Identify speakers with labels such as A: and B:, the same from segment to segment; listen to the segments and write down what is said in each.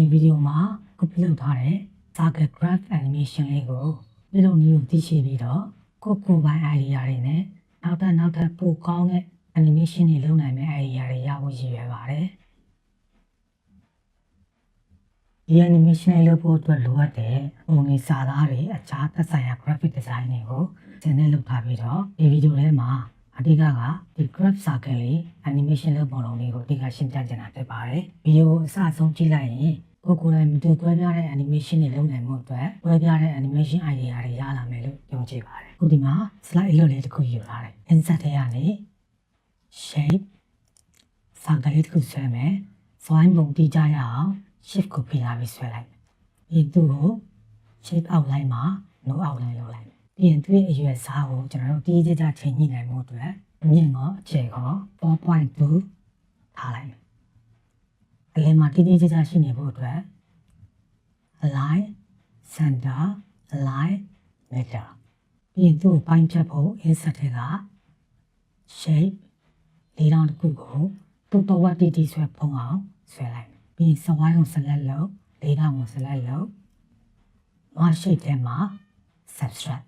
A: ဒီဗီဒီယိုမှာကိုပြုလုပ်ထားတဲ့ target graph animation လေးကိုပြုလုပ်နည်းကိုသိရှိပြီးတော့ကိုယ့်ကိုယ်ပိုင် idea တွေနဲ့နောက်ထပ်နောက်ထပ်ပိုကောင်းတဲ့ animation တွေလုပ်နိုင်မယ့် idea တွေရဖို့ရည်ရွယ်ပါတယ်ဒီ animation လေးလုပ်ဖို့အတွက်လိုအပ်တဲ့ပုံလေးစာသားတွေအခြားသက်ဆိုင်ရာ graphic design တွေကိုသင်နဲ့လုပ်ထားပြီးတော့ဒီဗီဒီယိုထဲမှာအဓိကကဒီ graph circle လေး animation လုပ်ပုံလုံးလေးကိုအဓိကရှင်းပြချင်တာဖြစ်ပါတယ်ဗီဒီယိုကိုအစအဆုံးကြည့်လိုက်ရင် ကိုယ်ကိုယ်တိုင်မတူကွဲပြားတဲ့ animation တွေလုပ်နိုင်မှုအတွက်ကွဲပြားတဲ့ animation idea တွေရလာမယ်လို့ယုံကြည်ပါတယ်ခုဒီမှာ slide အလုပ်လေးတစ်ခုယူလာတယ် insert ထဲကနေ shape စာကလေးတစ်ခုဆွဲမယ်။ swine ပုံတီးကြရအောင် shift ကိုဖိထားပြီးဆွဲလိုက်မယ်။ပြီးသူ့ကို shape outline မှာ no outline လုပ်လိုက်မယ်။ပြီးရင်သူ့ရဲ့အရွယ်စားကိုကျွန်တော်တို့တီးကြကြချိန်ညှိနိုင်မှုအတွက်အမြင့်ကောအခြေကော4.2ထားလိုက် မယ်။အလင်းမှာတီးတီးကြကြရှိနေဖို့အတွက် align center align meter ပြီးရင်သူ့ကိုပိုင်းဖြတ်ဖို့ insert ထဲက shape လေးတောင်တစ်ခုကိုတူတော်ဝတ်တီတီဆွဲဖုံးအောင်ဆွဲလိုက်မယ်ပြီးရင်စဝိုင်းကိုဆက်လက်လုပ်လေးတောင်ကိုဆက်လက်လုပ်မရှိ e ထဲမှာ subtract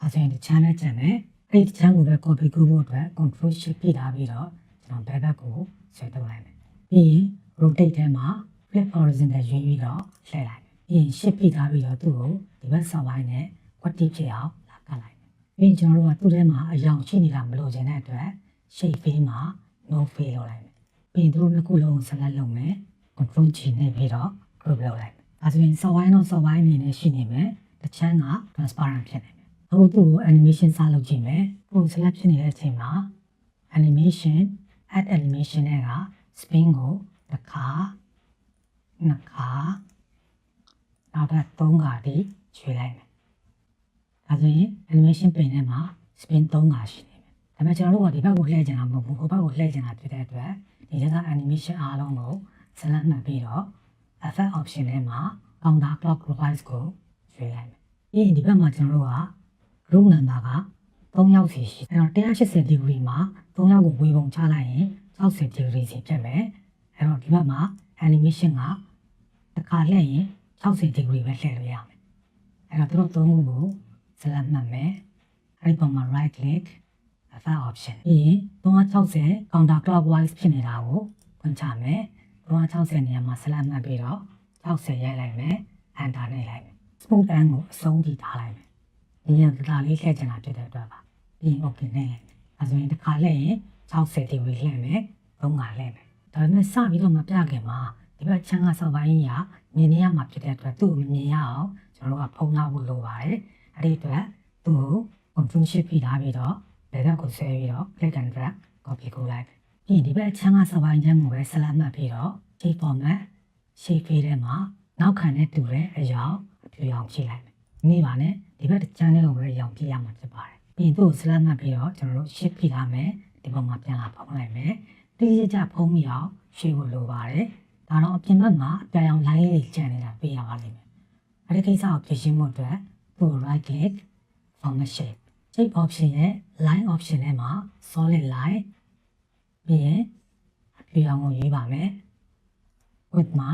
A: အဲဒါဆိုရင်ဒီ channel ကျန်မယ်အဲ့ဒီ channel ကိုပဲ copy ကူးဖို့အတွက် control shift ပြထားပြီးတော့ကျွန်တော်ဘက်ဘက်ကိုဆွဲထုတ်လိုက်မယ်ပြီးရင် rotate ထဲမှာ flip horizontal ရွေးပြီးတော့လှည့်လိုက်မယ်ပြီးရင် shift ပြထားပြီးတော့သူ့ကိုဒီဘက်စဝိုင်းနဲ့ quality ဖြစ်အောင်လာကတ်လိုက်မယ်ပြီးရင်ကျွန်တော်တို့ကသူ့ထဲမှာအယောင်ရှိနေတာမလို့ခြင်းတဲ့အတွက် shape fill မှာ no fill လုပ်လိုက်မယ်။ပြီးရင်သူတို့နှစ်ခုလုံးကို select လုပ်မယ်။ control G နဲ့ပြီးတော့ group လုပ်လိုက်မယ်။အဲဆိုရင် software တော့ software အနေနဲ့ရှိနေမယ်။တစ်ချမ်းက transparent ဖြစ်နေမယ်။အခုသူ့ကို animation စလုပ်ကြည့်မယ်။သူ့ကို select ဖြစ်နေတဲ့အချိန်မှာ animation add animation နဲ့က spin ကို တစ်ခါနှစ်ခါနောက်ထပ်သုံးခါထိရွှေ့လိုက်မယ်။ဒါဆိုရင် animation ပင်ထဲမှာ spin 3ခါရှိနေမယ်။ဒါပေမဲ့ကျွန်တော်တို့ကဒီဘက်ကိုလှည့်ချင်တာမဟုတ်ဘူး။ဟိုဘက်ကိုလှည့်ချင်တာဖြစ်တဲ့အတွက်ဒီက animation အားလုံးကို select မှတ်ပြီးတော့ effect option ထဲမှာ counter clockwise ကိုရွှေ့လိုက်မယ်။ပြီးရင်ဒီဘက်မှာကျွန်တော်တို့က group number က3ယောက်စီရှိတယ်။အဲ့တော့180 degree မှာ3ယောက်ကိုဝေပုံချလိုက်ရင်60 degree စီဖြစ်မယ်။ အဲ့တော့ဒီဘက်မှာ animation ကတစ်ခါလှည့်ရင်60 degree ပဲလှည့်လို့ရမယ်။အဲ့တော့သူတို့သုံးခုကို select မှတ်မယ်။အဲ့ဒီပုံမှာ right click effect option ပြီးရင်360 counter clockwise ဖြစ်နေတာကိုဖွင့်ချမယ်360နေရာမှာ select မှတ်ပြီးတော့60ရိုက်လိုက်မယ် enter နှိပ်လိုက်မယ် smooth and ကိုအဆုံးထိထားလိုက်မယ်ဒီရင်ဒါလေးလှည့်ချင်တာဖြစ်တဲ့အတွက်ပါပြီးရင် okay နှိပ်လိုက်မယ်အဲဆိုရင်တစ်ခါလှည့်ရင်60 degree လှည့်မယ်သုံးခါလှည့်မယ် ဒါပေမဲ့စပြီးတော့မပြခင်မှာဒီဘက်ချမ်းကစောက်ပိုင်းကြီးကမြင်နေရမှာဖြစ်တဲ့အတွက်သူ့ကိုမြင်ရအောင်ကျွန်တော်တို့ကဖုံးထားဖို့လိုပါတယ်အဲ့ဒီအတွက်သူ့ကို control shift ဖိထားပြီးတော့ဘယ်ဘက်ကိုဆွဲပြီးတော့ click and drag copy ကိုလိုက်ပြီးရင်ဒီဘက်ချမ်းကစောက်ပိုင်းချမ်းကိုပဲ select မှတ်ပြီးတော့ shape format shape ဖေးထဲမှာနောက်ခံနဲ့တူတဲ့အရာအပြူအောင်ဖြည့်လိုက်မယ်။ဒီပါနဲ့ဒီဘက်ချမ်းလေးကိုပဲအရောင်ဖြည့်ရမှာဖြစ်ပါတယ်။ပြီးရင်သူ့ကို select မှတ်ပြီးတော့ကျွန်တော်တို့ shape ဖိထားမယ်။ဒီပုံမှာပြန်လာဖုံးလိုက်မယ်။ တိကျကျဖုံးပြီးအောင်ရှင်းဖို့လိုပါတယ်။ဒါတော့အပြင်ဘက်မှာအပြာရောင် line လေးကျန်နေတာပေးရပါလိမ့်မယ်။အဲဒီကိစ္စကိုဖြည့်ရှင်းဖို့အတွက်သူ့ right click format shape shape option ရဲ့ line option ထဲမှာ solid line ပြီးရင်အပြာရောင်ကိုရွေးပါမယ်။ width မှာ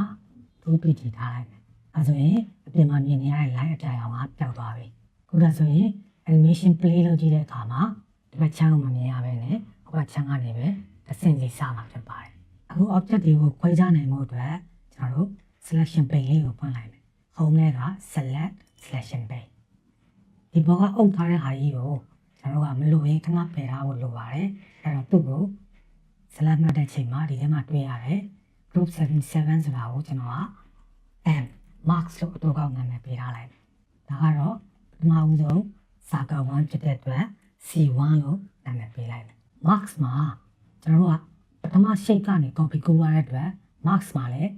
A: 2 pt ထားလိုက်မယ်။အဲဆိုရင်အပြင်မှာမြင်နေရတဲ့ line အပြာရောင်ကပျောက်သွားပြီ။ခုဒါဆိုရင် animation play လုပ်ကြည့်တဲ့အခါမှာဒီဘက်ချမ်းကိုမမြင်ရဘဲနဲ့ဟိုဘက်ချမ်းကနေပဲ တစ်ဆင့်စီစမှာဖြစ်ပါတယ်။အခု object တွေကိုခွဲခြားနိုင်မှုအတွက်ကျွန်တော်တို့ selection pane လေးကိုဖွင့်လိုက်မယ်။ home ထဲက select selection pane ဒီဘောကအုပ်ထားတဲ့ဟာကြီးကိုကျွန်တော်တို့ကမလိုရင်ခဏပယ်ထားဖို့လိုပါတယ်။အဲတော့သူ့ကို select မှတ်တဲ့ချိန်မှာဒီထဲမှာတွေ့ရတယ် group 77ဆိုတာကိုကျွန်တော်က M marks လို့အတူကောက်နာမည်ပေးထားလိုက်။ဒါကတော့ပထမဦးဆုံးစာက1ဖြစ်တဲ့အတွက် C1 လို့နာမည်ပေးလိုက်မယ်။ marks မှာ ကျွန်တော်တို့ကပထမ shape ကနေ copy ကူးရတဲ့အတွက် marks မှာလည်း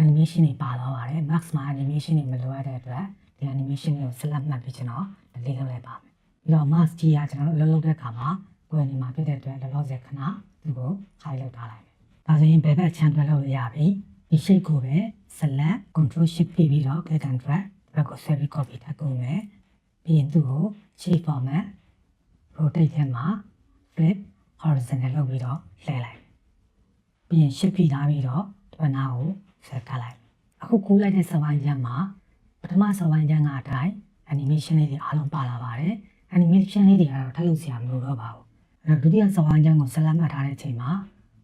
A: animation တွေပါသွားပါတယ်။ marks မှာ animation တွေမလိုအပ်တဲ့အတွက်ဒီ animation တွေကို select မှတ်ပြီးကျွန်တော် delete လုပ်လိုက်ပါမယ်။ပြီးတော့ marks ကြီးကကျွန်တော်တို့အလုပ်လုပ်တဲ့အခါမှာကိုယ်အနေမှာဖြစ်တဲ့အတွက်လောလောဆယ်ခဏသူ့ကို hide လုပ်ထားလိုက်မယ်။ဒါဆိုရင်ဘယ်ဘက်ချမ်းတွဲလို့ရပြီ။ဒီ shape ကိုပဲ select control shift ဖိပြီးတော့ click and drag ဘက်ကိုဆွဲပြီး copy ထပ်ကုန်မယ်။ပြီးရင်သူ့ကို shape format rotate ထဲမှာ flip horizontal လုပ်ပြီးတော့လှည့်လိုက်မယ်။ပြီးရင် shift ဖိထားပြီးတော့ဒီဘက်နားကိုဆွဲကတ်လိုက်မယ်အခုကူးလိုက်တဲ့စပိုင်းချမ်းမှာပထမစပိုင်းချမ်းကအတိုင်း animation လေးတွေအားလုံးပါလာပါတယ် animation လေးတွေကတော့ထပ်လို့ဆရာမလိုတော့ပါဘူးအဲ့တော့ဒုတိယစပိုင်းချမ်းကိုဆက်လက်မှတ်ထားတဲ့အချိန်မှာ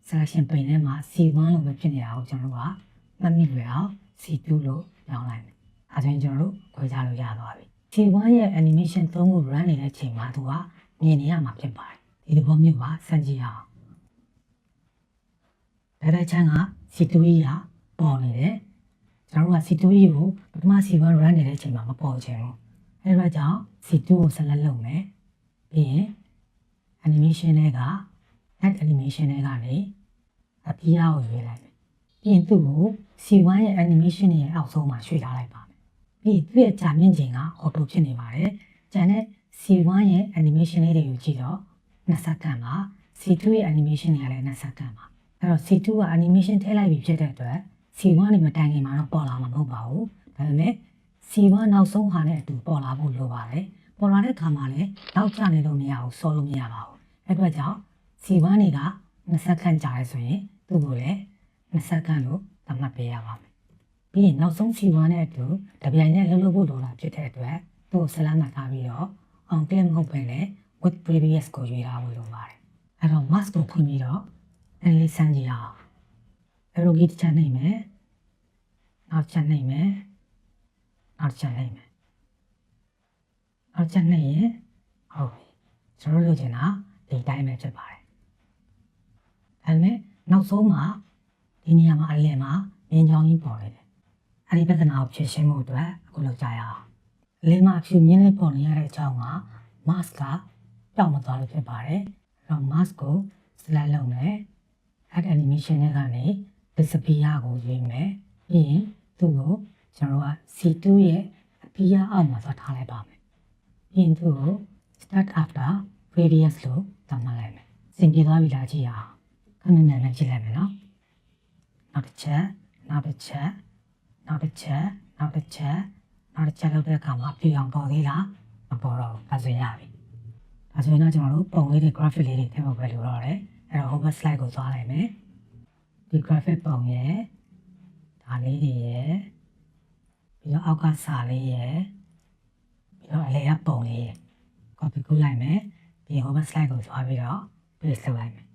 A: selection pane ထဲမှာ C1 လို့ပဲဖြစ်နေတာကိုကျွန်တော်တို့ကမှတ်မိလွယ်အောင် C2 လို့ပြောင်းလိုက်မယ်အဲဒါကြောင့်ကျွန်တော်တို့ခွဲခြားလို့ရသွားပြီ C1 ရဲ့ animation 3ခု run နေတဲ့အချိန်မှာသူကမြင်နေရမှာဖြစ်ပါတယ် ဒီသဘောမျိုးပါစမ်းကြည့်ရအောင်ဘယ်ဘက်ချမ်းက C2 ကြီးကပေါ်နေတယ်ကျွန်တော်တို့က C2 ကြီးကိုပထမ C1 run နေတဲ့အချိန်မှာမပေါ်ချင်ဘူးအဲဒါကြောင့် C2 ကိုဆက်လက်လုပ်မယ်ပြီးရင် animation တွေက add animation တွေကနေအပြားကိုရွေးလိုက်မယ်ပြီးရင်သူ့ကို C1 ရဲ့ animation တွေရဲ့အောက်ဆုံးမှာရွှေ့ထားလိုက်ပါမယ်ပြီးရင်သူ့ရဲ့ကြာမြင့်ချိန်က auto ဖြစ်နေပါတယ်ကျန်တဲ့ C1 ရဲ့ animation လေးတွေကိုကြည့်တော့ 20စက္ကန့်ပါ C2 ရဲ့ animation တွေကလည်း20စက္ကန့်ပါအဲ့တော့ C2 က animation ထည့်လိုက်ပြီဖြစ်တဲ့အတွက် C1 နေမတိုင်ခင်မှာတော့ပေါ်လာမှာမဟုတ်ပါဘူးဒါပေမဲ့ C1 နောက်ဆုံးဟာနဲ့အတူပေါ်လာဖို့လိုပါတယ်ပေါ်လာတဲ့အခါမှာလည်းနောက်ကျနေလို့မရဘူးဆောလို့မရပါဘူးအဲ့အတွက်ကြောင့် C1 တွေက20စက္ကန့်ကြာရဲဆိုရင်သူ့ကိုလည်း20စက္ကန့်လို့သတ်မှတ်ပေးရပါမယ်ပြီးရင်နောက်ဆုံး C1 နဲ့အတူတပြိုင်နက်လှုပ်လှုပ်ဖို့လိုတာဖြစ်တဲ့အတွက်သူ့ကိုဆက်လက်မှတ်ထားပြီးတော့ on click မဟုတ်ဘဲနဲ့ with previous ကိုရွေးထားဖို့လိုပါတယ်အဲ့တော့ mask ကိုဖွင့်ပြီးတော့အဲ့လေးစမ်းကြည့်အောင် arrow key တစ်ချက်နှိပ်မယ်နောက်ချက်နှိပ်မယ်နောက်ချက်နှိပ်မယ်နောက်ချက်နှိပ်ရင်ဟုတ်ပြီကျွန်တော်တို့လိုချင်တာဒီတိုင်းပဲဖြစ်ပါတယ်ဒါပေမဲ့နောက်ဆုံးမှာဒီနေရာမှာအလယ်မှာမြင်းချောင်းကြီးပေါ်နေတယ်အဲ့ဒီပြဿနာကိုဖြေရှင်းဖို့အတွက်အခုလုပ်ကြရအောင်အလယ်မှာဖြူမြင်းလေးပေါ်နေရတဲ့အကြောင်းက mask က ပြောင်းမသွားလို့ဖြစ်ပါတယ်အဲ့တော့ mask ကို select လုပ်မယ် add animation တွေကနေ disappear ကိုရွေးမယ်ပြီးရင်သူ့ကိုကျွန်တော်တို့က C2 ရဲ့ appear အောက်မှာသွားထားလိုက်ပါမယ်ပြီးရင်သူ့ကို start after previous လို့သတ်မှတ်လိုက်မယ်စင်ပြေသွားပြီလားကြည့်ရအောင်ခဏနဲ့လည်းကြည့်လိုက်မယ်နော်နောက်တစ်ချက်နောက်တစ်ချက်နောက်တစ်ချက်နောက်တစ်ချက်နောက်တစ်ချက်လောက်တဲ့အခါမှာပြေအောင်ပေါ်သေးလားမပေါ်တော့ဘူးဒါဆိုရပြီ ဒါဆိုရင်တော့ကျွန်တော်တို့ပုံလေးတွေ graphic လေးတွေထည့်ဖို့ပဲလိုတော့တယ်အဲ့တော့ hover slide ကိုသွားလိုက်မယ်ဒီ graphic ပုံရဲ့ဒါလေးတွေရဲ့ပြီးတော့အောက်ကစာလေးရဲ့ပြီးတော့အလဲကပုံလေးရဲ့ copy ကူးလိုက်မယ်ပြီးရင် hover slide ကိုသွားပြီးတော့ paste လုပ်လိုက်မယ်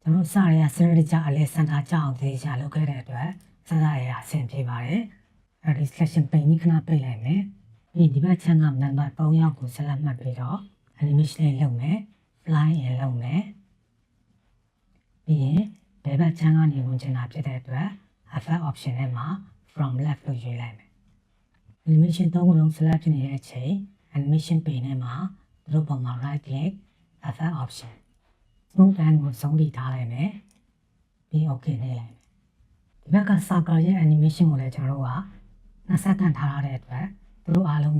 A: ကျွန်တော်စာရဲစနစ်ကြအလဲစင်တာကြအောင်သေးချာလုပ်ခဲ့တဲ့အတွက်စစာရဲအဆင်ပြေပါတယ်အဲဒီ selection pane ကြီးခဏပိတ်လိုက်မယ်ပြီးဒီဘက်ချမ်းက member 3ယောက်ကိုဆက်လက်မှတ်ပြီးတော့ animation လေးလုပ်မယ် fly ရင်လုပ်မယ်ပြီးရင်ဘယ်ဘက်ချမ်းကနေဝင်ချင်တာဖြစ်တဲ့အတွက် effect option ထဲမှာ from left လို့ရွေးလိုက်မယ် animation သုံးခုလုံး select ဖြစ်နေတဲ့အချိန် animation pane ထဲမှာသူတို့ပုံမှာ right click effect option smooth and ကိုဆုံးဖြတ်ထားလိုက်မယ်ပြီး okay နေလိုက်မယ်ဒီဘက်က circle ရဲ့ animation ကိုလည်းကျွန်တော်တို့က20စက္ကန့်ထားရတဲ့အတွက်သူတို့အားလုံးကိုလည်းဒီနေရာမှာ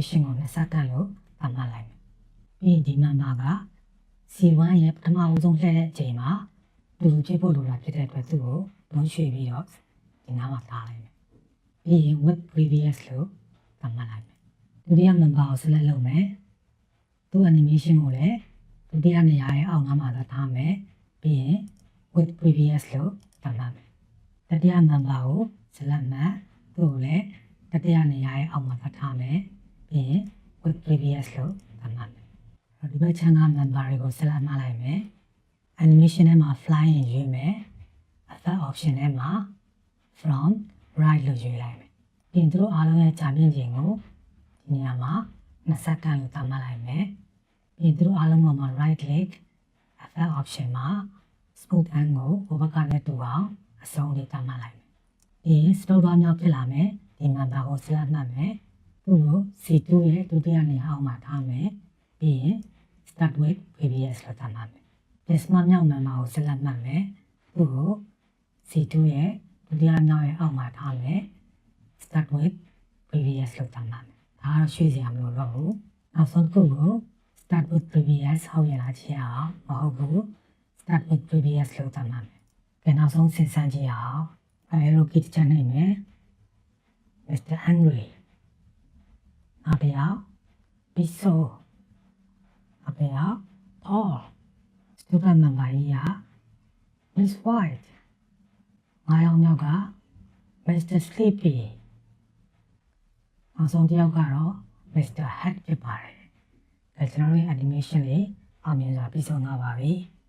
A: duration ကို20စက္ကန့်လို့သတ်မှတ်လိုက်မယ်ပြီးရင်ဒီ member က C1 ရဲ့ပထမဦးဆုံးလှည့်တဲ့အချိန်မှာလူလူဖြစ်ဖို့လိုတာဖြစ်တဲ့အတွက်သူ့ကိုလုံးရွှေ့ပြီးတော့ဒီနားမှာထားလိုက်မယ်ပြီးရင် with previous လို့သတ်မှတ်လိုက်မယ်ဒုတိယ member ကို select လုပ်မယ်သူ့ animation ကိုလည်းဒုတိယနေရာရဲ့အောက်နားမှာသာထားမယ်ပြီးရင် with previous လို့သတ်မှတ်မယ်တတိယ member ကို select မှတ်သူ့ကိုလည်းတတိယနေရာရဲ့အောက်မှာသာထားမယ် ပြီးရင် with previous လို့သတ်မှတ်မယ်ဒီဘက်ချမ်းက member တွေကို select မှတ်လိုက်မယ် animation ထဲမှာ fly ရင်ရွေးမယ် effect option ထဲမှာ from right လို့ရွေးလိုက်မယ်ပြီးရင်သူတို့အားလုံးရဲ့ကြာမြင့်ချိန်ကိုဒီနေရာမှာ20စက္ကန့်လို့သတ်မှတ်လိုက်မယ်ပြီးရင်သူတို့အားလုံးပေါ်မှာ right click effect option မှာ smooth and ကိုဟိုဘက်ကလည်းတူအောင်အဆုံးလေးသတ်မှတ်လိုက်မယ်ပြီးရင် scroll bar မြောက်ဖြစ်လာမယ်ဒီ member ကို select မှတ်မယ် သူ့ကို C2 ရဲ့ဒုတိယနေရာအောက်မှာထားမယ်ပြီးရင် start with previous လို့သတ်မှတ်မယ် Desma မြောက် member ကို select မှတ်မယ်သူ့ကို C2 ရဲ့ဒုတိယမြောက်ရဲ့အောက်မှာထားမယ် start with previous လို့သတ်မှတ်မယ်ဒါကတော့ရွှေ့စရာမလိုတော့ဘူးနောက်ဆုံးတစ်ခုကို start with previous ဟုတ်ရလားကြည့်အောင်မဟုတ်ဘူး start with previous လို့သတ်မှတ်မယ်ကဲနောက်ဆုံးစဉ်းစားကြည့်အောင်အဲလိုကစ်ချန်နိုင်မယ် Mr. Henry နောက်တစ်ယောက် Biso နောက်တစ်ယောက် Paul student member ကြီးက Miss White 9ယောက်မြောက်က Mr. Sleepy နောက်ဆုံးတစ်ယောက်ကတော့ Mr. Hack ဖြစ်ပါတယ်ဒါကျွန်တော်တို့ရဲ့ animation လေးအောင်မြင်စွာပြီးဆုံးသွားပါပြီ။